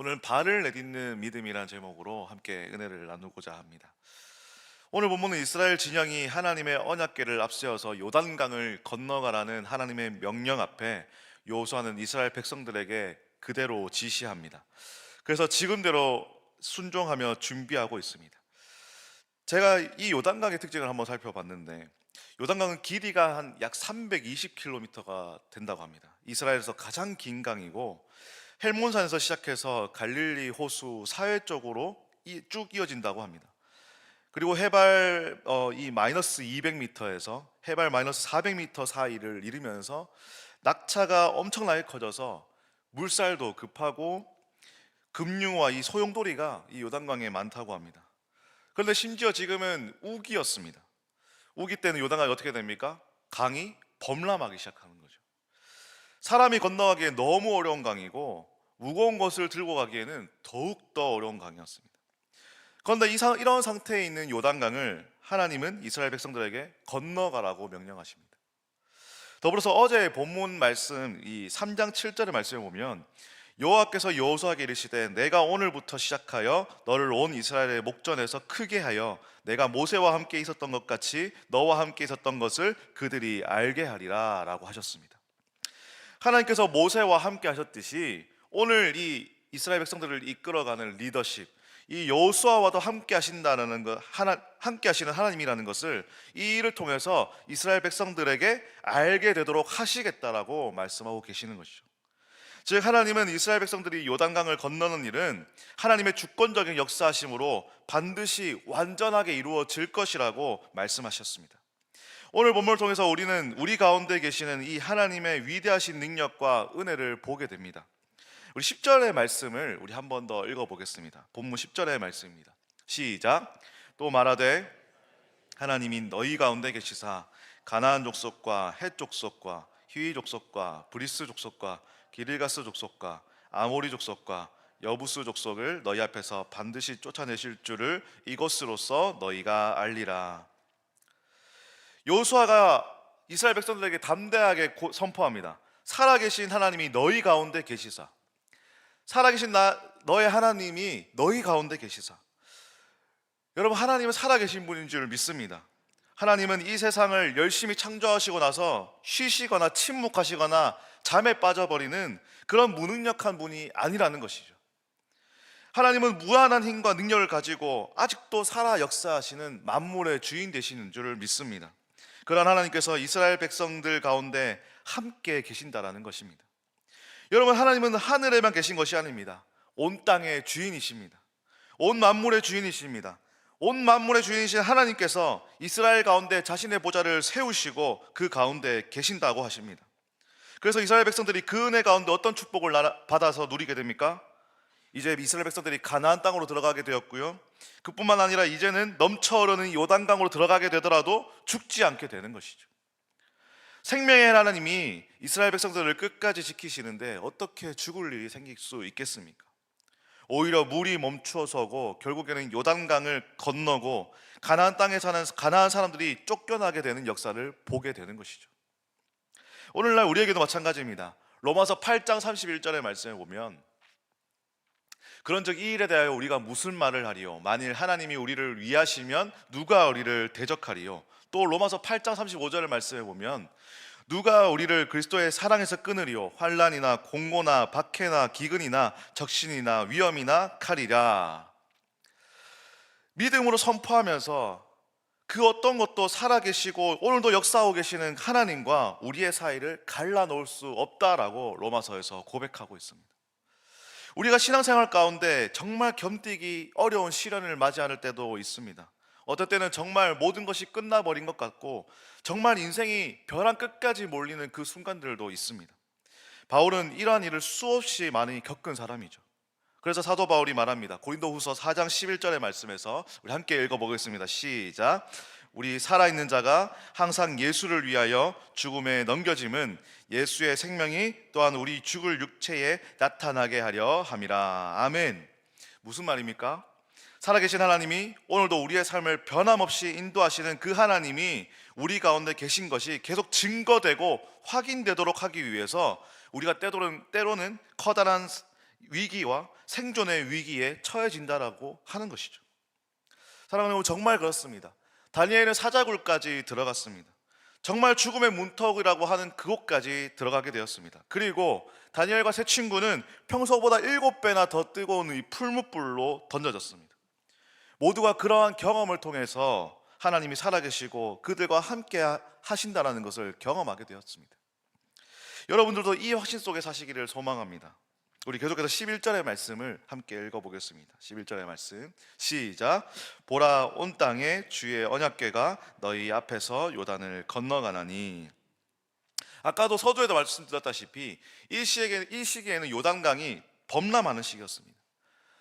오늘 발을 내딛는 믿음이라는 제목으로 함께 은혜를 나누고자 합니다. 오늘 본문은 이스라엘 진영이 하나님의 언약궤를 앞세워서 요단강을 건너가라는 하나님의 명령 앞에 요수아는 이스라엘 백성들에게 그대로 지시합니다. 그래서 지금대로 순종하며 준비하고 있습니다. 제가 이 요단강의 특징을 한번 살펴봤는데 요단강은 길이가 한 약 320km가 된다고 합니다. 이스라엘에서 가장 긴 강이고 헬몬산에서 시작해서 갈릴리 호수 이- 쭉 이어진다고 합니다. 그리고 해발 어, 이 마이너스 200m에서 해발 마이너스 400m 사이를 이르면서 낙차가 엄청나게 커져서 물살도 급하고 금융와 이 소용돌이가 이 요단강에 많다고 합니다. 그런데 심지어 지금은 우기였습니다. 우기 때는 요단강이 어떻게 됩니까? 강이 범람하기 시작하는 거죠. 사람이 건너가기에 너무 어려운 강이고 무거운 것을 들고 가기에는 더욱 더 어려운 강이었습니다. 그런데 이 상, 이런 상태에 있는 요단강을 하나님은 이스라엘 백성들에게 건너가라고 명령하십니다. 더불어서 어제 본문 말씀 이 3장 7절의 말씀에 보면 여호와께서 여호수아에게 이르시되 내가 오늘부터 시작하여 너를 온 이스라엘의 목전에서 크게 하여 내가 모세와 함께 있었던 것 같이 너와 함께 있었던 것을 그들이 알게 하리라라고 하셨습니다. 하나님께서 모세와 함께 하셨듯이 오늘 이 이스라엘 백성들을 이끌어가는 리더십 이 여호수아와도 함께 하신다는 것 하나 함께 하시는 하나님이라는 것을 이 일을 통해서 이스라엘 백성들에게 알게 되도록 하시겠다라고 말씀하고 계시는 것이죠. 즉 하나님은 이스라엘 백성들이 요단강을 건너는 일은 하나님의 주권적인 역사하심으로 반드시 완전하게 이루어질 것이라고 말씀하셨습니다. 오늘 본문을 통해서 우리는 우리 가운데 계시는 이 하나님의 위대하신 능력과 은혜를 보게 됩니다. 우리 10절의 말씀을 우리 한 번 더 읽어 보겠습니다. 본문 10절의 말씀입니다. 시작. 또 말하되 하나님이 너희 가운데 계시사 가나안 족속과 헷 족속과 히위 족속과 브리스 족속과 기르가스 족속과 아모리 족속과 여부스 족속을 너희 앞에서 반드시 쫓아내실 줄을 이것으로써 너희가 알리라. 여호수아가 이스라엘 백성들에게 담대하게 고- 선포합니다. 살아계신 하나님이 너희 가운데 계시사. 살아계신 나, 너의 하나님이 너희 가운데 계시사. 여러분 하나님은 살아계신 분인 줄 믿습니다. 하나님은 이 세상을 열심히 창조하시고 나서 쉬시거나 침묵하시거나 잠에 빠져버리는 그런 무능력한 분이 아니라는 것이죠. 하나님은 무한한 힘과 능력을 가지고 아직도 살아 역사하시는 만물의 주인 되시는 줄을 믿습니다. 그런 하나님께서 이스라엘 백성들 가운데 함께 계신다라는 것입니다. 여러분 하나님은 하늘에만 계신 것이 아닙니다. 온 땅의 주인이십니다. 온 만물의 주인이십니다. 온 만물의 주인이신 하나님께서 이스라엘 가운데 자신의 보좌를 세우시고 그 가운데 계신다고 하십니다. 그래서 이스라엘 백성들이 그 은혜 가운데 어떤 축복을 받아서 누리게 됩니까? 이제 이스라엘 백성들이 가나안 땅으로 들어가게 되었고요. 그뿐만 아니라 이제는 넘쳐 흐르는 요단강으로 들어가게 되더라도 죽지 않게 되는 것이죠. 생명의 하나님이 이스라엘 백성들을 끝까지 지키시는데 어떻게 죽을 일이 생길 수 있겠습니까? 오히려 물이 멈추어서고 결국에는 요단강을 건너고 가나안 땅에 사는 가나안 사람들이 쫓겨나게 되는 역사를 보게 되는 것이죠. 오늘날 우리에게도 마찬가지입니다. 로마서 8장 31절의 말씀에 보면 그런 즉 이 일에 대하여 우리가 무슨 말을 하리요? 만일 하나님이 우리를 위하시면 누가 우리를 대적하리요? 또 로마서 8장 35절의 말씀에 보면 누가 우리를 그리스도의 사랑에서 끊으리요? 환란이나 공고나 박해나 기근이나 적신이나 위험이나 칼이라 믿음으로 선포하면서 그 어떤 것도 살아계시고 오늘도 역사하고 계시는 하나님과 우리의 사이를 갈라놓을 수 없다라고 로마서에서 고백하고 있습니다. 우리가 신앙생활 가운데 정말 겸뛰기 어려운 시련을 맞이하는 때도 있습니다. 어떨 때는 정말 모든 것이 끝나버린 것 같고 정말 인생이 벼랑 끝까지 몰리는 그 순간들도 있습니다. 바울은 이러한 일을 수없이 많이 겪은 사람이죠. 그래서 사도 바울이 말합니다. 고린도후서 4장 11절의 말씀에서 우리 함께 읽어 보겠습니다. 시작. 우리 살아있는 자가 항상 예수를 위하여 죽음에 넘겨짐은 예수의 생명이 또한 우리 죽을 육체에 나타나게 하려 함이라. 아멘. 무슨 말입니까? 살아계신 하나님이 오늘도 우리의 삶을 변함없이 인도하시는 그 하나님이 우리 가운데 계신 것이 계속 증거되고 확인되도록 하기 위해서 우리가 때로는, 때로는 커다란 위기와 생존의 위기에 처해진다라고 하는 것이죠. 사랑하는 여러분 정말 그렇습니다. 다니엘은 사자굴까지 들어갔습니다. 정말 죽음의 문턱이라고 하는 그곳까지 들어가게 되었습니다. 그리고 다니엘과 세 친구는 평소보다 일곱 배나 더 뜨거운 이 풀무불로 던져졌습니다. 모두가 그러한 경험을 통해서 하나님이 살아계시고 그들과 함께 하신다라는 것을 경험하게 되었습니다. 여러분들도 이 확신 속에 사시기를 소망합니다. 우리 계속해서 11절의 말씀을 함께 읽어보겠습니다. 11절의 말씀 시작 보라 온 땅에 주의 언약궤가 너희 앞에서 요단을 건너가나니 아까도 서두에도 말씀드렸다시피 이 시기에 이 시기에는 요단강이 범람하는 시기였습니다.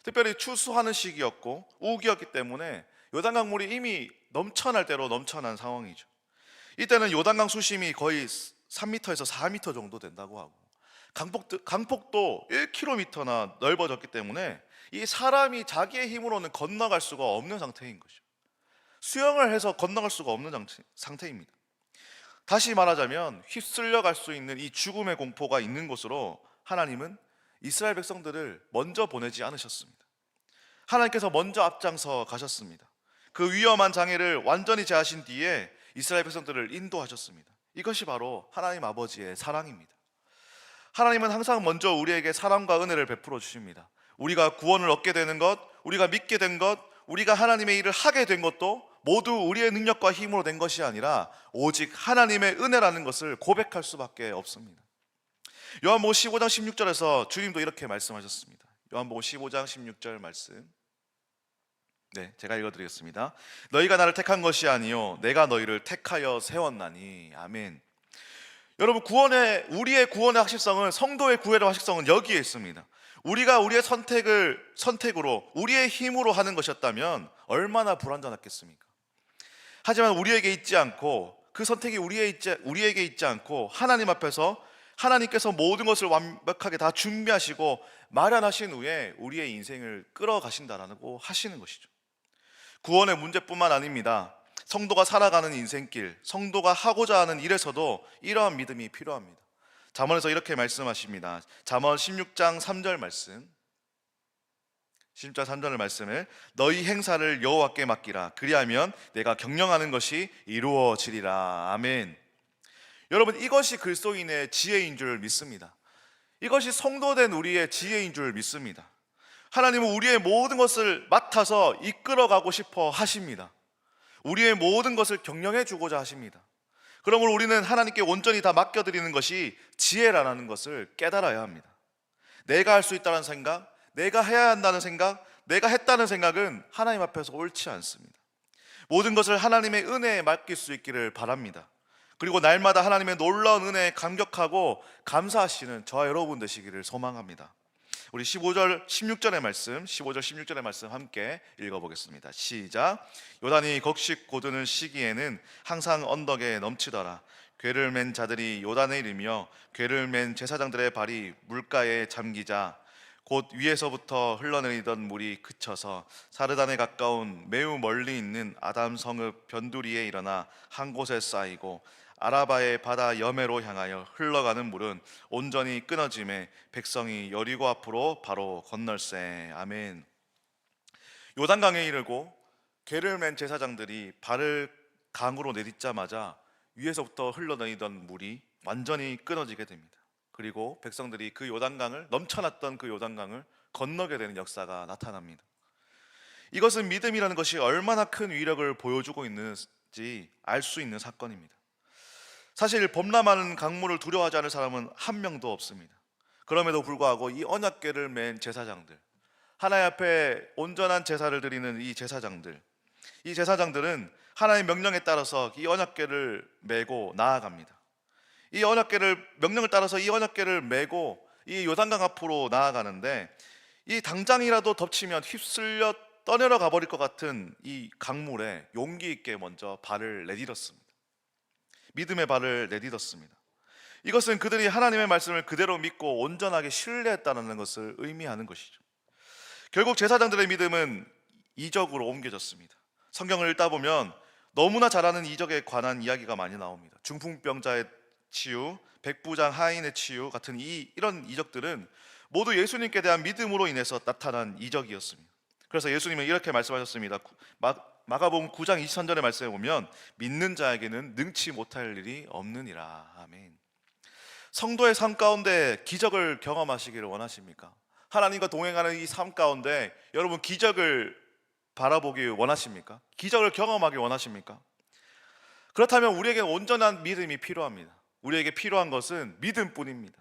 특별히 추수하는 시기였고 우기였기 때문에 요단강 물이 이미 넘쳐날 대로 넘쳐난 상황이죠. 이때는 요단강 수심이 거의 3m에서 4m 정도 된다고 하고 강폭도, 강폭도 1km나 넓어졌기 때문에 이 사람이 자기의 힘으로는 건너갈 수가 없는 상태인 거죠. 수영을 해서 건너갈 수가 없는 장치- 상태입니다. 다시 말하자면 휩쓸려 갈 수 있는 이 죽음의 공포가 있는 곳으로 하나님은 이스라엘 백성들을 먼저 보내지 않으셨습니다. 하나님께서 먼저 앞장서 가셨습니다. 그 위험한 장애를 완전히 제하신 뒤에 이스라엘 백성들을 인도하셨습니다. 이것이 바로 하나님 아버지의 사랑입니다. 하나님은 항상 먼저 우리에게 사랑과 은혜를 베풀어 주십니다. 우리가 구원을 얻게 되는 것, 우리가 믿게 된 것, 우리가 하나님의 일을 하게 된 것도 모두 우리의 능력과 힘으로 된 것이 아니라 오직 하나님의 은혜라는 것을 고백할 수밖에 없습니다. 요한복음 15장 16절에서 주님도 이렇게 말씀하셨습니다. 요한복음 15장 16절 말씀. 네, 제가 읽어드리겠습니다. 너희가 나를 택한 것이 아니요, 내가 너희를 택하여 세웠나니. 아멘. 여러분 구원의 우리의 구원의 확실성은 성도의 구원의 확실성은 여기에 있습니다. 우리가 우리의 선택을 선택으로 우리의 힘으로 하는 것이었다면 얼마나 불완전했겠습니까? 하지만 우리에게 있지 않고 그 선택이 우리에 있지, 우리에게 있지 않고 하나님 앞에서 하나님께서 모든 것을 완벽하게 다 준비하시고 마련하신 후에 우리의 인생을 끌어가신다라고 하시는 것이죠. 구원의 문제뿐만 아닙니다. 성도가 살아가는 인생길, 성도가 하고자 하는 일에서도 이러한 믿음이 필요합니다. 잠언에서 이렇게 말씀하십니다. 잠언 16장 3절 말씀. 16장 3절의 말씀을 너희 행사를 여호와께 맡기라. 그리하면 내가 경영하는 것이 이루어지리라. 아멘. 여러분 이것이 그리스도인의 지혜인 줄 믿습니다. 이것이 성도된 우리의 지혜인 줄 믿습니다. 하나님은 우리의 모든 것을 맡아서 이끌어가고 싶어 하십니다. 우리의 모든 것을 경영해 주고자 하십니다. 그러므로 우리는 하나님께 온전히 다 맡겨드리는 것이 지혜라는 것을 깨달아야 합니다. 내가 할 수 있다는 생각, 내가 해야 한다는 생각, 내가 했다는 생각은 하나님 앞에서 옳지 않습니다. 모든 것을 하나님의 은혜에 맡길 수 있기를 바랍니다. 그리고 날마다 하나님의 놀라운 은혜에 감격하고 감사하시는 저와 여러분 되시기를 소망합니다. 우리 15절 16절의 말씀, 15절 16절의 말씀 함께 읽어보겠습니다. 시작. 요단이 곡식 고드는 시기에는 항상 언덕에 넘치더라. 괴를 맨 자들이 요단에 이르며 괴를 맨 제사장들의 발이 물가에 잠기자 곧 위에서부터 흘러내리던 물이 그쳐서 사르단에 가까운 매우 멀리 있는 아담 성읍 변두리에 일어나 한 곳에 쌓이고 아라바의 바다 여매로 향하여 흘러가는 물은 온전히 끊어짐에 백성이 여리고 앞으로 바로 건널세 아멘. 요단강에 이르고 괴를 맨 제사장들이 발을 강으로 내딛자마자 위에서부터 흘러내리던 물이 완전히 끊어지게 됩니다. 그리고 백성들이 그 요단강을 넘쳐났던 그 요단강을 건너게 되는 역사가 나타납니다. 이것은 믿음이라는 것이 얼마나 큰 위력을 보여주고 있는지 알 수 있는 사건입니다. 사실 범람하는 강물을 두려워하지 않을 사람은 한 명도 없습니다. 그럼에도 불구하고 이 언약궤를 맨 제사장들, 하나님 앞에 온전한 제사를 드리는 이 제사장들, 이 제사장들은 하나님의 명령에 따라서 이 언약궤를 메고 나아갑니다. 이 언약궤를 명령을 따라서 이 언약궤를 메고 이 요단강 앞으로 나아가는데 이 당장이라도 덮치면 휩쓸려 떠내려 가버릴 것 같은 이 강물에 용기 있게 먼저 발을 내딛었습니다. 믿음의 발을 내딛었습니다. 이것은 그들이 하나님의 말씀을 그대로 믿고 온전하게 신뢰했다는 것을 의미하는 것이죠. 결국 제사장들의 믿음은 이적으로 옮겨졌습니다. 성경을 읽다 보면 너무나 잘 아는 이적에 관한 이야기가 많이 나옵니다. 중풍병자의 치유, 백부장 하인의 치유 같은 이 이런 이적들은 모두 예수님께 대한 믿음으로 인해서 나타난 이적이었습니다. 그래서 예수님은 이렇게 말씀하셨습니다. 마가복음 9장 23절의 말씀에 보면 믿는 자에게는 능치 못할 일이 없느니라. 아멘. 성도의 삶 가운데 기적을 경험하시기를 원하십니까? 하나님과 동행하는 이 삶 가운데 여러분 기적을 바라보기 원하십니까? 기적을 경험하기 원하십니까? 그렇다면 우리에게 온전한 믿음이 필요합니다. 우리에게 필요한 것은 믿음뿐입니다.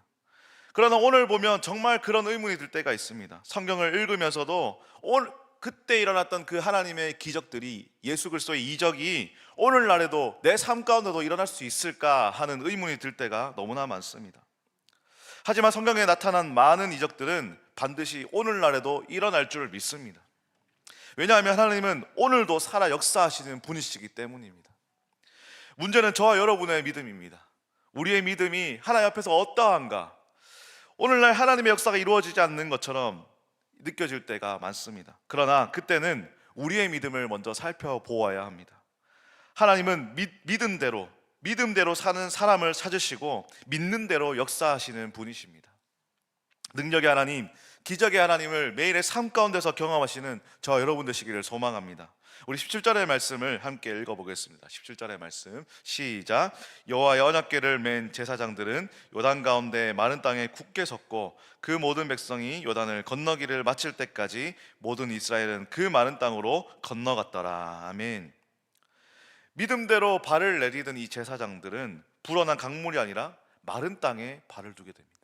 그러나 오늘 보면 정말 그런 의문이 들 때가 있습니다. 성경을 읽으면서도 그때 일어났던 그 하나님의 기적들이 예수 그리스도의 이적이 오늘날에도 내 삶 가운데도 일어날 수 있을까 하는 의문이 들 때가 너무나 많습니다. 하지만 성경에 나타난 많은 이적들은 반드시 오늘날에도 일어날 줄을 믿습니다. 왜냐하면 하나님은 오늘도 살아 역사하시는 분이시기 때문입니다. 문제는 저와 여러분의 믿음입니다. 우리의 믿음이 하나님 앞에서 어떠한가? 오늘날 하나님의 역사가 이루어지지 않는 것처럼 느껴질 때가 많습니다. 그러나 그때는 우리의 믿음을 먼저 살펴보아야 합니다. 하나님은 믿, 믿음대로 믿음대로 사는 사람을 찾으시고 믿는 대로 역사하시는 분이십니다. 능력의 하나님, 기적의 하나님을 매일의 삶 가운데서 경험하시는 저 여러분 되시기를 소망합니다. 우리 17절의 말씀을 함께 읽어보겠습니다. 17절의 말씀 시작. 여호와의 언약궤를 맨 제사장들은 요단 가운데 마른 땅에 굳게 섰고 그 모든 백성이 요단을 건너기를 마칠 때까지 모든 이스라엘은 그 마른 땅으로 건너갔더라. 아멘. 믿음대로 발을 내리던 이 제사장들은 불어난 강물이 아니라 마른 땅에 발을 두게 됩니다.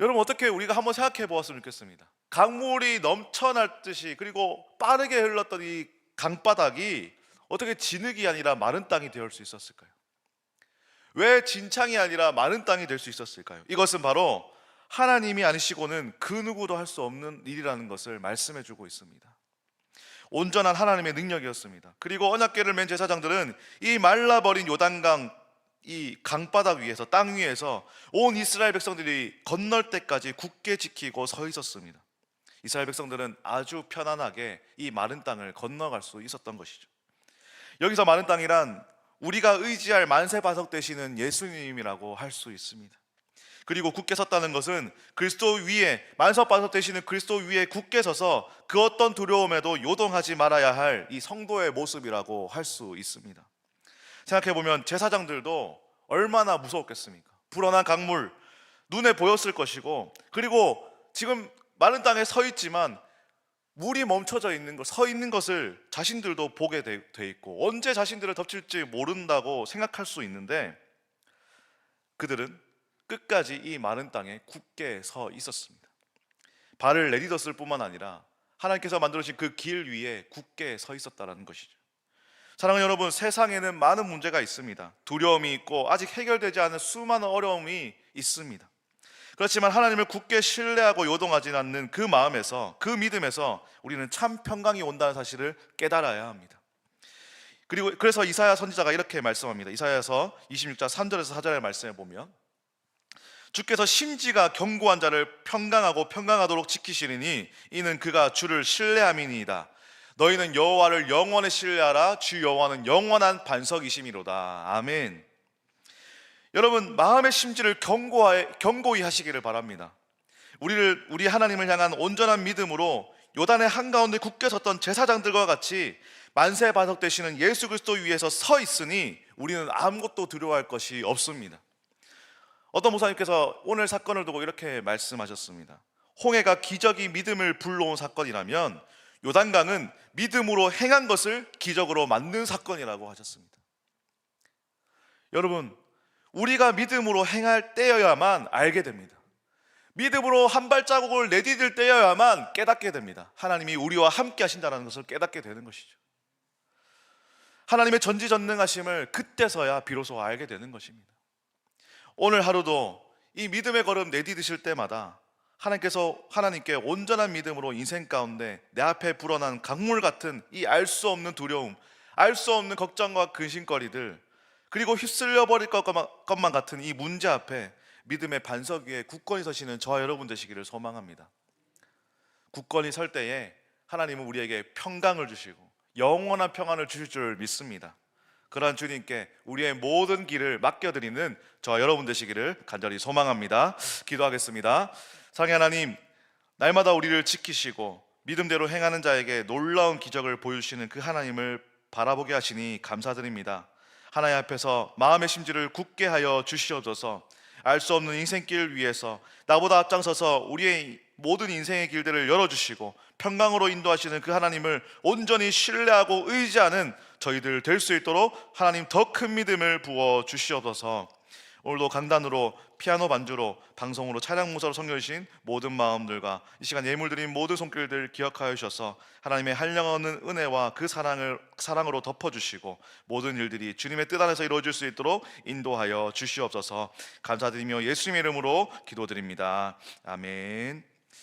여러분 어떻게 우리가 한번 생각해 보았으면 좋겠습니다. 강물이 넘쳐날 듯이 그리고 빠르게 흘렀던 이 강바닥이 어떻게 진흙이 아니라 마른 땅이 되을 수 있었을까요? 왜 진창이 아니라 마른 땅이 될 수 있었을까요? 이것은 바로 하나님이 아니시고는 그 누구도 할 수 없는 일이라는 것을 말씀해 주고 있습니다. 온전한 하나님의 능력이었습니다. 그리고 언약궤를 맨 제사장들은 이 말라버린 요단강 이 강바닥 위에서 땅 위에서 온 이스라엘 백성들이 건널 때까지 굳게 지키고 서 있었습니다. 이스라엘 백성들은 아주 편안하게 이 마른 땅을 건너갈 수 있었던 것이죠. 여기서 마른 땅이란 우리가 의지할 만세 바석 되시는 예수님이라고 할 수 있습니다. 그리고 굳게 섰다는 것은 그리스도 위에 만석바석 되시는 그리스도 위에 굳게 서서 그 어떤 두려움에도 요동하지 말아야 할 이 성도의 모습이라고 할 수 있습니다. 생각해 보면 제사장들도 얼마나 무서웠겠습니까? 불어난 강물 눈에 보였을 것이고 그리고 지금 마른 땅에 서 있지만 물이 멈춰져 있는 것, 서 있는 것을 자신들도 보게 돼, 돼 있고 언제 자신들을 덮칠지 모른다고 생각할 수 있는데 그들은 끝까지 이 마른 땅에 굳게 서 있었습니다. 발을 내딛었을 뿐만 아니라 하나님께서 만들어주신 그길 위에 굳게 서 있었다라는 것이죠. 사랑하는 여러분, 세상에는 많은 문제가 있습니다. 두려움이 있고 아직 해결되지 않은 수많은 어려움이 있습니다. 그렇지만 하나님을 굳게 신뢰하고 요동하지 않는 그 마음에서 그 믿음에서 우리는 참 평강이 온다는 사실을 깨달아야 합니다. 그리고 그래서 이사야 선지자가 이렇게 말씀합니다. 이사야서 26장 3절에서 4절의 말씀에 보면 주께서 심지가 견고한 자를 평강하고 평강하도록 지키시리니 이는 그가 주를 신뢰함이니이다. 너희는 여호와를 영원히 신뢰하라. 주 여호와는 영원한 반석이심이로다. 아멘. 여러분 마음의 심지를 견고하, 견고히 하시기를 바랍니다. 우리를 우리 하나님을 향한 온전한 믿음으로 요단의 한가운데 굳게 섰던 제사장들과 같이 만세 바석 되시는 예수 그리스도 위에서 서 있으니 우리는 아무것도 두려워할 것이 없습니다. 어떤 목사님께서 오늘 사건을 두고 이렇게 말씀하셨습니다. 홍해가 기적이 믿음을 불러온 사건이라면 요단강은 믿음으로 행한 것을 기적으로 만든 사건이라고 하셨습니다. 여러분, 우리가 믿음으로 행할 때여야만 알게 됩니다. 믿음으로 한 발자국을 내디딜 때여야만 깨닫게 됩니다. 하나님이 우리와 함께 하신다는 것을 깨닫게 되는 것이죠. 하나님의 전지전능하심을 그때서야 비로소 알게 되는 것입니다. 오늘 하루도 이 믿음의 걸음 내디드실 때마다 하나님께서 하나님께 온전한 믿음으로 인생 가운데 내 앞에 불어난 강물 같은 이 알 수 없는 두려움, 알 수 없는 걱정과 근심거리들, 그리고 휩쓸려 버릴 것만 같은 이 문제 앞에 믿음의 반석 위에 굳건히 서시는 저와 여러분 되시기를 소망합니다. 굳건히 설 때에 하나님은 우리에게 평강을 주시고 영원한 평안을 주실 줄 믿습니다. 그러한 주님께 우리의 모든 길을 맡겨드리는 저와 여러분 되시기를 간절히 소망합니다. 기도하겠습니다. 상해 하나님, 날마다 우리를 지키시고 믿음대로 행하는 자에게 놀라운 기적을 보여주시는 그 하나님을 바라보게 하시니 감사드립니다. 하나님 앞에서 마음의 심지를 굳게 하여 주시옵소서. 알 수 없는 인생길 위에서 나보다 앞장서서 우리의 모든 인생의 길들을 열어주시고 평강으로 인도하시는 그 하나님을 온전히 신뢰하고 의지하는 저희들 될 수 있도록 하나님 더 큰 믿음을 부어 주시옵소서. 오늘도 강단으로 피아노 반주로 방송으로 찬양 무사로 섬겨주신 모든 마음들과 이 시간 예물 드린 모든 손길들 기억하여 주셔서 하나님의 한량없는 은혜와 그 사랑을 사랑으로 덮어주시고 모든 일들이 주님의 뜻 안에서 이루어질 수 있도록 인도하여 주시옵소서 감사드리며 예수님의 이름으로 기도드립니다 아멘.